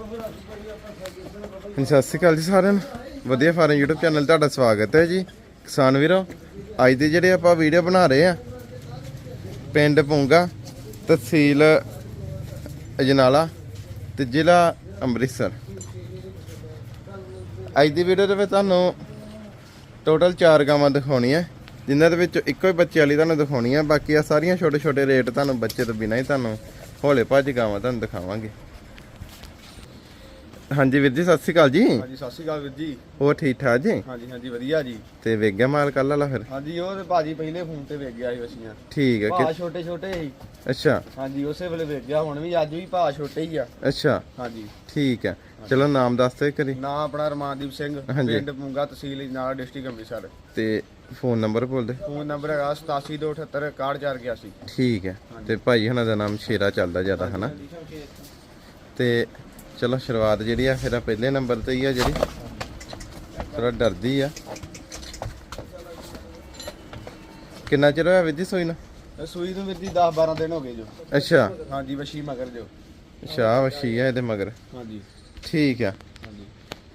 ਸਤਿ ਸ਼੍ਰੀ ਅਕਾਲ ਜੀ ਸਾਰਿਆਂ ਨੂੰ। ਵਧੀਆ ਫਾਰਮ YouTube ਚੈਨਲ ਤੁਹਾਡਾ ਸਵਾਗਤ ਹੈ ਜੀ। ਕਿਸਾਨ ਵੀਰੋ, ਅੱਜ ਦੇ ਜਿਹੜੇ ਆਪਾਂ ਵੀਡੀਓ ਬਣਾ ਰਹੇ ਆ ਪਿੰਡ ਪੂੰਗਾ, ਤਹਿਸੀਲ ਅਜਨਾਲਾ ਤੇ ਜ਼ਿਲ੍ਹਾ ਅੰਮ੍ਰਿਤਸਰ। ਅੱਜ ਦੀ ਵੀਡੀਓ ਦੇ ਵਿੱਚ ਤੁਹਾਨੂੰ ਟੋਟਲ 4 ਗਾਵਾਂ ਦਿਖਾਉਣੀਆਂ ਜਿਨ੍ਹਾਂ ਦੇ ਵਿੱਚ ਇੱਕੋ ਹੀ ਬੱਚੇ ਵਾਲੀ ਤੁਹਾਨੂੰ ਦਿਖਾਉਣੀ ਹੈ। ਬਾਕੀ ਆ ਸਾਰੀਆਂ ਛੋਟੇ ਛੋਟੇ ਰੇਟ ਤੁਹਾਨੂੰ ਬੱਚੇ ਤੋਂ ਬਿਨਾਂ ਹੀ ਤੁਹਾਨੂੰ ਹੌਲੇ ਭੱਜ ਗਾਵਾਂ ਤੁਹਾਨੂੰ ਦਿਖਾਵਾਂਗੇ। ਹਾਂਜੀ ਵੀਰ ਜੀ ਸਤਿ ਸ਼੍ਰੀ ਅਕਾਲ ਜੀ। ਹਾਂਜੀ ਸਤਿ ਸ਼੍ਰੀ ਅਕਾਲ ਵੀਰ ਜੀ। ਹੋਰ ਠੀਕ ਠਾਕ ਜੀ? ਹਾਂਜੀ ਹਾਂਜੀ ਵਧੀਆ ਜੀ। ਤੇ ਵੇਖ ਗਿਆ ਮਾਲ ਕੱਲ ਵਾਲਾ ਫਿਰ? ਹਾਂਜੀ ਉਹ ਤੇ ਭਾਜੀ ਪਹਿਲੇ ਫੋਨ ਤੇ ਵੇਖ ਗਿਆ ਸੀ ਵਸੀਆਂ ਠੀਕ ਹੈ ਭਾ ਕਿ ਛੋਟੇ ਛੋਟੇ ਸੀ। ਅੱਛਾ। ਹਾਂਜੀ ਉਸੇ ਵੇਲੇ ਵੇਖ ਗਿਆ ਹੁਣ ਵੀ ਅੱਜ ਵੀ ਭਾ ਛੋਟੇ ਹੀ ਆ। ਅੱਛਾ। ਹਾਂਜੀ। ਠੀਕ ਹੈ ਚਲੋ ਨਾਮ ਦੱਸ ਦੇ ਕਰੀ ਨਾਂ ਆਪਣਾ ਰਮਾਨਦੀਪ ਸਿੰਘ। ਪਿੰਡ ਮੂੰਗਾ ਤਹਿਸੀਲ ਨਾਲਾ ਡਿਸਟ੍ਰਿਕਟ ਅੰਮ੍ਰਿਤਸਰ। ਤੇ ਫੋਨ ਨੰਬਰ ਬੋਲ ਦੇ। ਫੋਨ ਨੰਬਰ ਹੈਗਾ 8728 6181 ਠੀਕ ਹੈ ਤੇ ਭਾਈ ਹੁਣਾਂ ਦਾ ਨਾਮ ਸ਼ੇਰਾ ਚੱਲਦਾ ਜ਼ਿਆਦਾ ਹਨਾ? ਤੇ ਚਲੋ ਸ਼ੁਰੂਆਤ ਜਿਹੜੀ ਆ ਫਿਰ ਪਹਿਲੇ ਨੰਬਰ ਤੇ ਹੀ ਆ ਜਿਹੜੀ। ਥੋੜਾ ਡਰਦੀ ਆ। ਕਿੰਨਾ ਚਿਰ ਹੋਇਆ ਵਿਧੀ ਸੋਈ ਨਾ? ਸੂਈ ਨੂੰ ਜੀ 10 12 ਦਿਨ ਹੋ ਗਏ ਜੋ। ਅੱਛਾ। ਹਾਂਜੀ ਵਸ਼ੀ ਮਗਰ ਜੋ। ਸ਼ਾਹ ਵਸ਼ੀ ਆ ਇਹਦੇ ਮਗਰ। ਹਾਂਜੀ। ਠੀਕ ਆ। ਹਾਂਜੀ।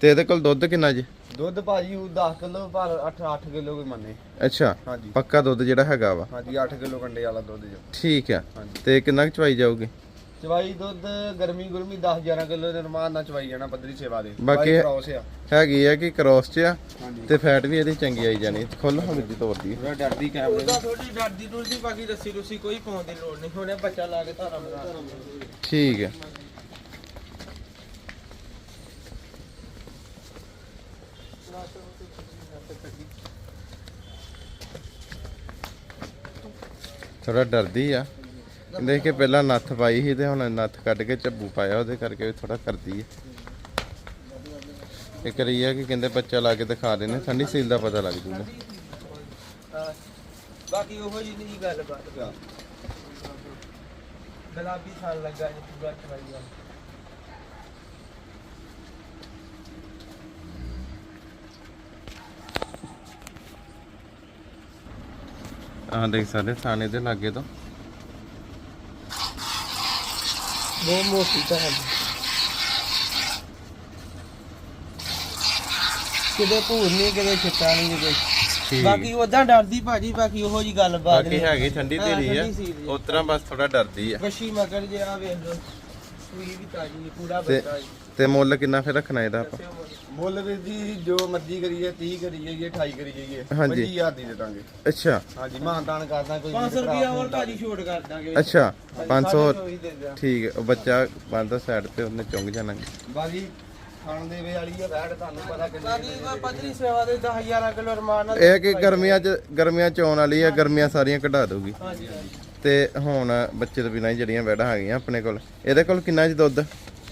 ਤੇ ਇਹਦੇ ਕੋਲ ਦੁੱਧ ਕਿੰਨਾ ਜੀ? ਦੁੱਧ ਭਾਜੀ ਉਹ 10 ਕਿਲੋ ਪਰ 8 8 ਕਿਲੋ ਕੋਈ ਮੰਨੇ। ਅੱਛਾ ਹਾਂਜੀ। ਪੱਕਾ ਦੁੱਧ ਜਿਹੜਾ ਹੈਗਾ ਵਾ। ਹਾਂਜੀ 8 ਕਿਲੋ ਕੰਡੇ ਵਾਲਾ ਦੁੱਧ ਜੋ। ਠੀਕ ਆ। ਤੇ ਕਿੰਨਾ ਕੁ ਚਵਾਈ ਜਾਊਗੀ? ਚਵਾਈ ਦੁੱਧ ਗਰਮੀ ਗੁਰਮੀ 10 11 ਕਿਲੋ ਦੇ ਰਮਾਨ ਨਾਲ ਚਵਾਈ ਜਾਣਾ ਪੱਧਰੀ ਸੇਵਾ ਦੇ। ਬਾਕੀ- ਕ੍ਰਾਸ ਆ। ਹੈਗੀ ਆ ਕਿ ਕ੍ਰੋਸ ਚ ਆ ਤੇ ਫੈਟ ਵੀ ਇਹਦੀ ਚੰਗੀ ਆਈ ਜਾਣੀ। ਖੁੱਲ ਹੁਣ ਦੀ ਤੋੜਦੀ ਪੂਰਾ ਡਰਦੀ ਕੈਮਰੇ ਉਹਦਾ ਥੋੜੀ ਡਰਦੀ ਡੁਰਦੀ ਬਾਕੀ ਰੱਸੀ ਰੁੱਸੀ ਕੋਈ ਪਾਉਣ ਦੀ ਲੋੜ ਨਹੀਂ। ਹੁਣੇ ਬੱਚਾ ਲਾ ਕੇ ਧਾਰਾ ਮਰਾ ਠੀਕ ਹੈ ਥੋੜਾ ਡਰਦੀ ਆ। ਦੇਖ ਕੇ ਪਹਿਲਾਂ ਨੱਥ ਪਾਈ ਸੀ ਤੇ ਹੁਣ ਨੱਥ ਕੱਢ ਕੇ ਝੱਬੂ ਪਾਇਆ ਉਹਦੇ ਕਰਕੇ ਥੋੜਾ ਕਰਦੀ ਹੈ। ਇਹ ਕਰੀ ਆ ਕਿ ਕਹਿੰਦੇ ਬੱਚਾ ਲਾ ਕੇ ਦਿਖਾ ਦੇਣੇ ਠੰਡੀ ਸੀਲ ਦਾ ਪਤਾ ਲੱਗ ਜੂਗਾ। ਬਾਕੀ ਉਹੋ ਜੀ ਨਹੀਂ ਗੱਲ ਬਾਤ ਗੁਲਾਬੀ ਥਾਲ ਲੱਗਾ ਜੀ ਪੂਰਾ ਚਵਾਈ ਵਾਲਾ। ਆਹ ਦੇਖ ਸਕਦੇ ਥਾਣੇ ਦੇ ਲਾਗੇ ਤੋਂ। ਬਹੁਤ ਮੋਟੀ ਤਾਂ ਹੈ ਕਿਤੇ ਭੂਰ ਨਹੀਂ ਕਿਤੇ ਛਿੱਟਾ ਨਹੀਂ ਕਿਤੇ ਠੀਕ। ਬਾਕੀ ਉਦਾਂ ਡਰਦੀ ਭਾਜੀ ਬਾਕੀ ਉਹੋ ਜੀ ਗੱਲ ਬਾਤ ਬਾਕੀ ਹੈਗੀ ਠੰਡੀ ਧੀਰੀ ਆ। ਉਸ ਤਰ੍ਹਾਂ ਬਸ ਥੋੜਾ ਡਰਦੀ ਆ। ਵਸ਼ੀ ਮਗਰ ਜੇ ਆ ਵੇਖ ਲੋ ਸੂਈ ਵੀ ਤਾਜੀ ਪੂਰਾ ਤੇ ਬੱਚਾ ਤੇ ਮੁੱਲ ਕਿੰਨਾ ਫਿਰ ਰੱਖਣਾ ਇਹਦਾ ਆਪਾਂ? ਮੁੱਲ ਵੀਰ ਜੀ ਜੋ ਮਰਜ਼ੀ ਕਰੀਏ 30 ਕਰੀ ਜਾਈਏ 28 ਕਰੀ ਜਾਈਏ ਹਾਂਜੀ। 25000 ਦੀ ਦੇ ਦਾਂਗੇ। ਅੱਛਾ। ਹਾਂਜੀ ਮਾਨਤਾਨ ਕਰਦਾ ਕੋਈ 500 ਰੁਪਿਆ ਹੋਰ ਭਾਜੀ ਛੋਟ ਕਰ ਦਾਂਗੇ ਅੱਛਾ 500 500 ਹੀ ਦੇ ਦਿਆਂ। ਠੀਕ ਹੈ ਉਹ ਬੱਚਾ ਬੰਦਾ ਸਾਈਡ ਤੇ ਉਹਨੇ ਚੁੰਗ ਜਾਣਾ। ਬਾਜੀ ਖਾਣ ਦੇ ਵੇ ਵਾਲੀ ਆ ਬੈਠ ਤੁਹਾਨੂੰ ਪਤਾ ਕਿੰਨੀ ਬਾਕੀ ਪਤਰੀ ਸੇਵਾ ਦੇ 10000 ਕਿਲੋ ਰਮਾਨ ਨਾਲ ਇਹ ਕਿ ਗਰਮੀਆਂ 'ਚ ਗਰਮੀਆਂ 'ਚ ਆਉਣ ਵਾਲੀ ਆ ਗਰਮੀਆਂ ਸਾਰੀਆਂ ਕਢਾ ਦਊਗੀ। ਹਾਂਜੀ ਹਾਂਜੀ। ਤੇ ਹੁਣ ਬੱਚੇ ਤੋਂ ਬਿਨਾਂ ਹੀ ਜਿਹੜੀਆਂ ਵੈੜਾਂ ਹੈਗੀਆਂ ਆਪਣੇ ਕੋਲ। ਇਹਦੇ ਕੋਲ ਕਿੰਨਾ ਜੀ ਦੁੱਧ?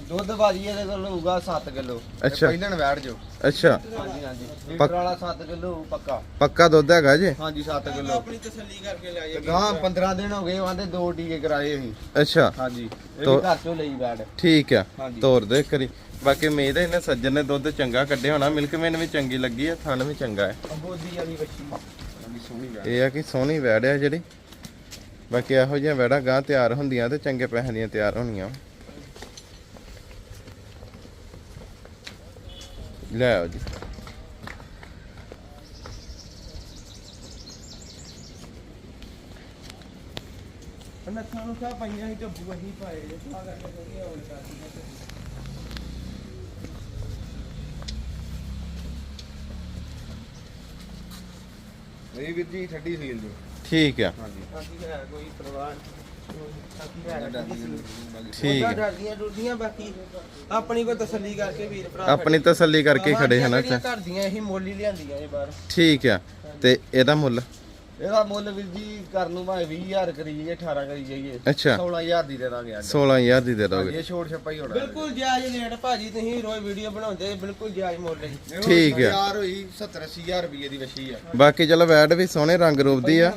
ਦੁੱਧ ਬਾਜੀ ਇਹਦੇ ਕੋਲ ਹੋਊਗਾ 7 ਕਿਲੋ। ਅੱਛਾ। ਪਹਿਲਣ ਬੈਠ ਜੋ ਅੱਛਾ। ਹਾਂਜੀ ਹਾਂਜੀ। ਲੀਟਰ ਵਾਲਾ 7 ਕਿਲੋ ਪੱਕਾ। ਪੱਕਾ ਦੁੱਧ ਹੈਗਾ ਜੀ? ਹਾਂਜੀ 7 ਕਿਲੋ। ਆਪਣੀ ਤਸੱਲੀ ਕਰਕੇ ਲੈ ਤੇ ਜਾਈਏ ਗਾਂ 15 ਦਿਨ ਹੋ ਗਏ ਆਂਦੇ ਦੋ ਟੀਕੇ ਕਰਾਏ ਅਸੀਂ। ਅੱਛਾ। ਹਾਂਜੀ ਇਹ ਤੋ- ਵੀ ਘਰ ਚੋਂ ਲਈ ਬੈਠ ਠੀਕ ਆ। ਹਾਂਜੀ। ਤੋਰ ਦੇ ਕਰੀ ਬਾਕੀ ਉਮੀਦ ਹੈ ਇਹਨੇ ਸੱਜਣ ਨੇ ਦੁੱਧ ਚੰਗਾ ਕੱਢਿਆ ਹੋਣਾ। ਮਿਲਕ ਮੈਨ ਵੀ ਚੰਗੀ ਲੱਗੀ ਹੈ ਥਣ ਵੀ ਚੰਗਾ ਹੈ। ਅੰਬੋਦੀ ਵਾਲੀ ਬੱਚੀ। ਹਾਂਜੀ ਸੋਹਣੀ ਬੈਠ ਇਹ ਆ ਕਿ ਸੋਹਣੀ ਵੈੜ ਆ ਜਿਹੜੀ। ਬਾਕੀ ਇਹੋ ਜਿਹੀਆਂ ਵੈੜਾਂ ਗਾਂ ਤਿਆਰ ਹੁੰਦੀਆਂ ਤੇ ਚੰਗੇ ਪੈਸਿਆਂ ਦੀਆਂ ਤਿਆਰ ਹੋਣੀਆਂ। ਲੈ ਆਓ ਜੀ। ਨੱਥਾਂ ਨੂੰ ਕਾ ਪਈਆਂ ਸੀ ਢੱਬੂ ਅਸੀਂ ਪਾਏ ਜੇ ਤਾਂ ਕਰਕੇ ਥੋੜੀਆਂ ਉਲਟਾ ਸੀ ਇਹ ਵੀਰ ਜੀ ਠੱਡੀ ਸੀਲ ਜੋ। ਠੀਕ ਆ। ਹਾਂਜੀ। ਬਾਕੀ ਹੈ ਕੋਈ ਪਰਵਾਹ ਹੈ। ਠੀਕ ਉਹਦਾ ਆ ਡਰਦੀਆਂ ਡੁਰਦੀਆਂ ਬਾਕੀ ਆਪਣੀ ਤਸੱਲੀ ਕਰਕੇ ਵੀਰ ਭਰਾ ਆਪਣੀ ਤਸੱਲੀ ਕਰਕੇ ਖੜੇ ਹਨ ਘਰ ਦੀਆਂ ਇਹੀ ਮੁੱਲ ਹੀ ਲਿਆਂਦੀਆਂ ਇਹ ਬਾਹਰ। ਠੀਕ ਆ। ਤੇ ਇਹਦਾ ਮੁੱਲ? ਇਹਦਾ ਮੁੱਲ ਵੀਰ ਜੀ ਕਰਨ ਨੂੰ ਭਾਵੇਂ 20000 ਕਰੀ ਜਾਈਏ 18 ਕਰੀ ਜਾਈਏ ਅੱਛਾ। 16000 ਦੀ ਦੇ ਦਾਂਗੇ ਅੱਜ। 16000 ਦੀ ਦੇ ਦੋਗੇ। ਇਹ ਛੋੜ ਛੱਪਾ ਹੀ ਹੋਣਾ। ਬਿਲਕੁਲ ਜਾਇਜ਼ ਰੇਟ ਭਾਜੀ ਤੁਸੀਂ ਰੋਜ਼ ਵੀਡੀਓ ਬਣਾਉਂਦੇ ਬਿਲਕੁਲ ਜਾਇਜ਼ ਮੁੱਲ ਹੈ। ਠੀਕ ਆ। ਯਾਰ ਹੋਈ 70 80000 ਰੁਪਏ ਦੀ ਵਸ਼ੀ ਆ। ਬਾਕੀ ਚਲੋ ਵੈੜ ਵੀ ਸੋਹਣੇ ਰੰਗ ਰੂਪ ਦੀ ਆ।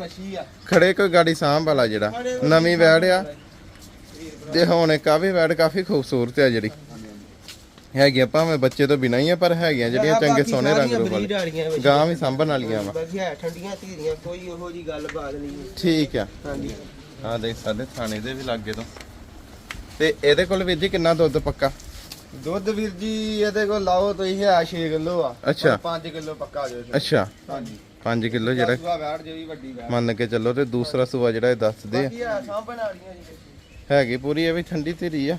ਖੜੇ ਕੋਈ ਗਾੜੀ ਸਾਂਭ ਵਾਲਾ ਜਿਹੜਾ। ਨਵੀਂ ਵੈੜ ਆ। ਤੇ ਹੁਣ ਵੀ ਵੈੜ ਕਾਫੀ ਖੂਬਸੂਰਤ ਆ ਜਿਹੜੀ। ਹੈਗੀਆਂ ਭਾਵੇਂ ਬੱਚੇ ਤੋਂ ਬਿਨਾਂ ਹੀ ਆ ਪਰ ਹੈਗੀਆਂ ਜਿਹੜੀਆਂ ਚੰਗੇ ਸੋਹਣੇ ਰੰਗ ਰੂਪ ਵਾਲੀ। ਗਾਂ ਵੀ ਸਾਂਭਣ ਵਾਲੀਆਂ ਵਾ। ਬਾਕੀ ਹੈ ਠੰਡੀਆਂ ਧੀਰੀਆਂ ਕੋਈ ਉਹੋ ਜੀ ਗੱਲ ਬਾਤ ਨਹੀਂ ਹੈ। ਠੀਕ ਆ। ਹਾਂਜੀ। ਆ ਦੇਖ ਸਾਡੇ ਥਾਣੇ ਦੇ ਵੀ ਲਾਗੇ ਤੋਂ। ਤੇ ਇਹਦੇ ਕੋਲ ਵੀਰ ਜੀ ਕਿੰਨਾ ਦੁੱਧ ਪੱਕਾ? ਦੁੱਧ ਵੀਰ ਜੀ ਇਹਦੇ ਕੋਲ ਲਾਓ ਤੁਸੀਂ ਹੈ 6 ਕਿਲੋ ਆ। ਅੱਛਾ। 5 ਕਿਲੋ ਪੱਕਾ ਜੋ ਅੱਛਾ। ਹਾਂਜੀ। 5 ਕਿਲੋ ਜਿਹੜਾ ਸੂਆ ਵੈੜ ਜਿਹੜੀ ਵੱਡੀ ਵੈੜ ਮੰਨ ਕੇ ਚੱਲੋ ਤੇ ਦੂਸਰਾ ਸੂਆ ਜਿਹੜਾ ਇਹ ਦੱਸਦੇ ਆ ਆ ਹੈਗੀ ਪੂਰੀ ਇਹ ਵੀ ਠੰਡੀ ਧੀਰੀ ਆ।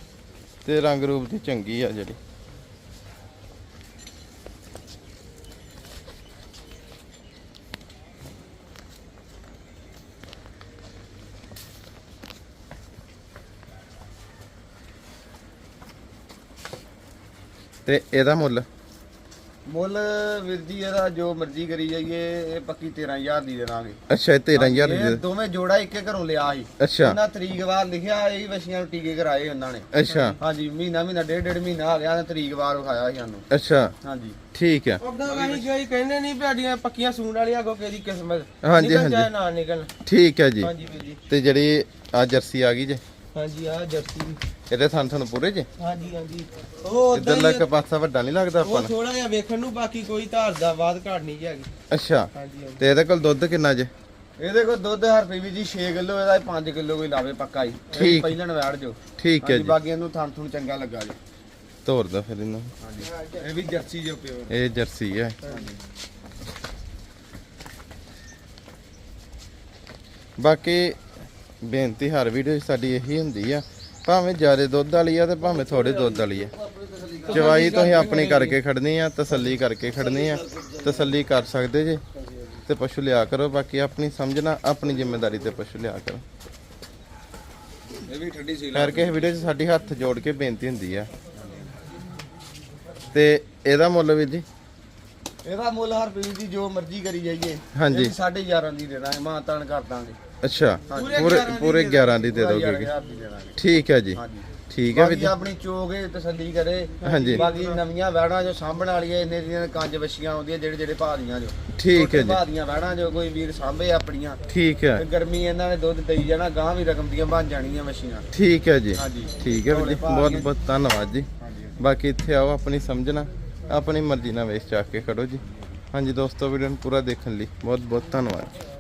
ਤੇ ਰੰਗ ਰੂਪ ਦੀ ਚੰਗੀ ਆ ਜਿਹੜੀ। ਤੇ ਇਹਦਾ ਮੁੱਲ? ਮੁੱਲ ਵੀਰ ਜੀ ਇਹਦਾ ਜੋ ਮਰਜ਼ੀ ਕਰੀ ਜਾਈਏ ਇਹ ਪੱਕੀ 13000 ਦੀ ਦੇ ਦਾਂਗੇ ਅੱਛਾ ਇਹ 13000 ਇਹ ਦੀ ਦੋਵੇਂ ਜੋੜਾ ਇੱਕੇ ਘਰੋਂ ਲਿਆ ਸੀ। ਅੱਛਾ। ਉਹਨਾਂ ਤਰੀਕ ਵਾਰ ਲਿਖਿਆ ਇਹ ਵਸ਼ੀਆਂ ਨੂੰ ਟੀਕੇ ਕਰਾਏ ਉਹਨਾਂ ਨੇ। ਅੱਛਾ। ਹਾਂਜੀ ਮਹੀਨਾ ਮਹੀਨਾ ਡੇਢ ਡੇਢ ਮਹੀਨਾ ਆ ਗਿਆ ਤੇ ਤਰੀਕ ਵਾਰ ਵਿਖਾਇਆ ਸੀ ਸਾਨੂੰ। ਅੱਛਾ। ਹਾਂਜੀ। ਠੀਕ ਆ। ਉਦਾਂ ਅਸੀਂ ਕੋਈ ਕਹਿੰਦੇ ਨਹੀਂ ਵੀ ਸਾਡੀਆਂ ਪੱਕੀਆਂ ਸੂਣ ਵਾਲੀਆਂ ਕੋ ਕਿਹਦੀ ਕਿਸਮਤ। ਹਾਂਜੀ, ਹਾਂਜੀ। ਨਾ ਨਿਕਲ। ਠੀਕ ਹੈ ਜੀ। ਹਾਂਜੀ ਵੀਰ ਜੀ। ਤੇ ਜਿਹੜੀ ਆ ਜਰਸੀ ਆ ਗਈ ਜੇ? ਹਾਂਜੀ ਆ ਜਰਸੀ। ਇਹਦੇ ਥਣ ਥਣ ਪੂਰੇ ਜੇ? ਹਾਂਜੀ ਹਾਂਜੀ। ਉਹ ਇਧਰਲਾ ਇੱਕ ਪਾਸਾ ਵੱਡਾ ਨਹੀਂ ਲੱਗਦਾ ਆਪਾਂ ਉਹ ਨੂੰ? ਥੋੜਾ ਜਿਹਾ ਵੇਖਣ ਨੂੰ ਬਾਕੀ ਕੋਈ ਧਾਰ ਦਾ ਬਾਦ ਘਾਟ ਨਹੀਂ ਜੀ ਹੈਗੀ। ਅੱਛਾ। ਹਾਂਜੀ ਹਾਂਜੀ। ਤੇ ਇਹਦੇ ਕੋਲ ਦੁੱਧ ਕਿੰਨਾ ਜੇ? ਇਹਦੇ ਕੋਲ ਦੁੱਧ ਹਰ ਵੀ ਜੀ 6 ਕਿਲੋ ਇਹਦਾ 5 ਕਿਲੋ ਕੋਈ ਲਾਵੇ ਪੱਕਾ ਹੀ। ਇਹ ਠੀਕ। ਪਹਿਲਣ ਵੈੜ ਜੋ। ਠੀਕ ਹੈ ਹਾਂਜੀ ਜੀ। ਬਾਕੀ ਇਹਨੂੰ ਥਣ ਥਣ ਚੰਗਾ ਲੱਗਾ ਜੀ। ਤੋਰ ਦੋ ਫਿਰ ਇਹਨੂੰ ਹਾਂਜੀ। ਇਹ ਵੀ ਜਰਸੀ ਜੋ ਪਿਓ। ਇਹ ਜਰਸੀ ਹੈ ਬਾਕੀ ਬੇਨਤੀ ਹਰ ਵੀਡੀਓ ਸਾਡੀ ਇਹੀ ਹੁੰਦੀ ਆ ਭਾਵੇਂ ਜ਼ਿਆਦਾ ਦੁੱਧ ਵਾਲੀ ਆ ਤੇ ਭਾਵੇਂ ਥੋੜੇ ਦੁੱਧ ਵਾਲੀ ਆ। ਚਵਾਈ ਤੁਸੀਂ ਆਪਣੀ ਕਰਕੇ ਖੜਨੀ ਆ ਤਸੱਲੀ ਕਰਕੇ ਖੜਨੀ ਆ ਤਸੱਲੀ ਕਰ ਸਕਦੇ ਜੇ ਤੇ ਪਸ਼ੂ ਲਿਆ ਕਰੋ ਬਾਕੀ ਆਪਣੀ ਸਮਝਣਾ ਆਪਣੀ ਜ਼ਿੰਮੇਵਾਰੀ ਤੇ ਪਸ਼ੂ ਲਿਆ ਕਰੋ। ਇਹ ਵੀ ਠੰਡੀ ਸੀ ਕਰਕੇ ਇਸ ਵੀਡੀਓ 'ਚ ਸਾਡੀ ਹੱਥ ਜੋੜ ਕੇ ਬੇਨਤੀ ਹੁੰਦੀ ਆ। ਤੇ ਇਹਦਾ ਮੁੱਲ ਵੀਰ ਜੀ? ਇਹਦਾ ਮੁੱਲ ਹਰ ਜੀ ਜੋ ਮਰਜ਼ੀ ਕਰੀ ਜਾਈਏ। ਹਾਂਜੀ। ਇਹ 11.5 ਦੀ ਦੇਣਾ ਹੈ ਮਾਂ ਤਾਨ ਕਰ ਦਾਂਗੇ। ਅੱਛਾ ਪੂਰੇ ਪੂਰੇ 11 ਦੀ ਦੇ 11 ਦੀ ਦੇ ਦੋਗੇ 11,000 ਦੀ ਦੇਣਾਗੇ ਠੀਕ ਹੈ ਜੀ। ਠੀਕ ਹੈ ਜੀ। ਆਪਣੀ ਚੋਗੇ ਤਸੱਲੀ ਕਰੇ। ਹਾਂਜੀ। ਬਾਕੀ ਨਵੀਆਂ ਵੈੜਾਂ ਜੋ ਸਾਂਭਣ ਵਾਲੀਆਂ ਇੰਨੇ ਦੀਆਂ ਕੰਜ ਵਛੀਆਂ ਆਉਂਦੀਆਂ ਜਿਹੜੇ ਜਿਹੜੇ ਭਾਅ ਦੀਆਂ ਜੋ। ਠੀਕ ਹੈ ਜੀ। ਭਾਅ ਦੀਆਂ ਵੈੜਾਂ ਜੋ ਕੋਈ ਵੀਰ ਸਾਂਭੇ ਆਪਣੀਆਂ। ਠੀਕ ਹੈ। ਤੇ ਗਰਮੀ ਇਹਨਾਂ ਨੇ ਦੁੱਧ ਦੇਈ ਜਾਣਾ ਗਾਂ ਵੀ ਰਕਮ ਦੀਆਂ ਬਣ ਜਾਣੀਆਂ ਵਛੀਆਂ। ਠੀਕ ਹੈ ਜੀ। ਠੀਕ ਹੈ ਜੀ। ਬਹੁਤ ਬਹੁਤ ਧੰਨਵਾਦ ਜੀ। ਬਾਕੀ ਇੱਥੇ ਆਓ ਆਪਣੀ ਸਮਝਣਾ। ਆਪਣੀ ਮਰਜ਼ੀ ਨਾਲ ਵੇਚ ਚੱਕ ਕੇ ਖੜੋ ਜੀ। ਹਾਂਜੀ ਦੋਸਤੋ ਵੀਡੀਓ ਨੂੰ ਪੂਰਾ ਦੇਖਣ ਲਈ ਬਹੁਤ ਬਹੁਤ ਧੰਨਵਾਦ